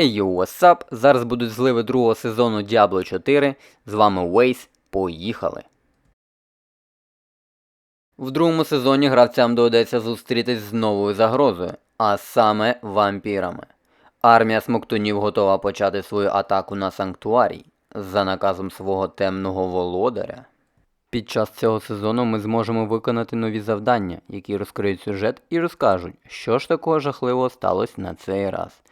Ей йоу, what's up? Зараз будуть зливи другого сезону Diablo 4. З вами Waze. Поїхали! В другому сезоні гравцям доведеться зустрітись з новою загрозою, а саме вампірами. Армія смоктунів готова почати свою атаку на санктуарій за наказом свого темного володаря. Під час цього сезону ми зможемо виконати нові завдання, які розкриють сюжет і розкажуть, що ж такого жахливого сталося на цей раз.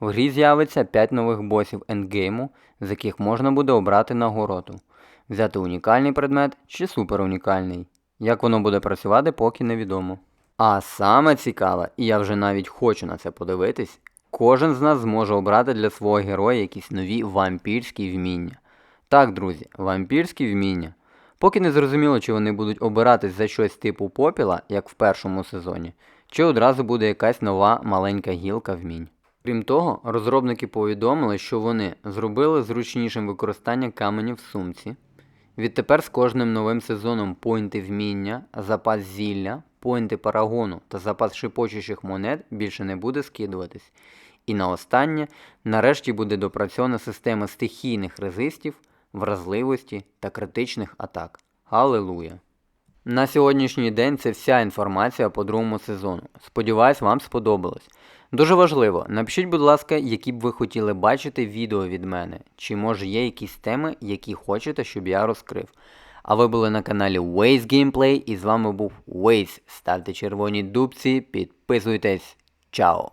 В грі з'явиться 5 нових босів ендгейму, з яких можна буде обрати нагороду, взяти унікальний предмет чи суперунікальний. Як воно буде працювати, поки невідомо. А саме цікаве, і я вже навіть хочу на це подивитись, кожен з нас зможе обрати для свого героя якісь нові вампірські вміння. Так, друзі, вампірські вміння. Поки не зрозуміло, чи вони будуть обиратись за щось типу попіла, як в першому сезоні, чи одразу буде якась нова маленька гілка вмінь. Крім того, розробники повідомили, що вони зробили зручнішим використання каменів в сумці. Відтепер з кожним новим сезоном поінти вміння, запас зілля, поінти парагону та запас шипочущих монет більше не буде скидуватись. І на останнє, нарешті буде допрацьована система стихійних резистів, вразливості та критичних атак. Галилуя! На сьогоднішній день це вся інформація по другому сезону. Сподіваюсь, вам сподобалось. Дуже важливо, напишіть, будь ласка, які б ви хотіли бачити відео від мене, чи може є якісь теми, які хочете, щоб я розкрив. А ви були на каналі Waze Gameplay і з вами був Waze. Ставте червоні дубці, підписуйтесь. Чао!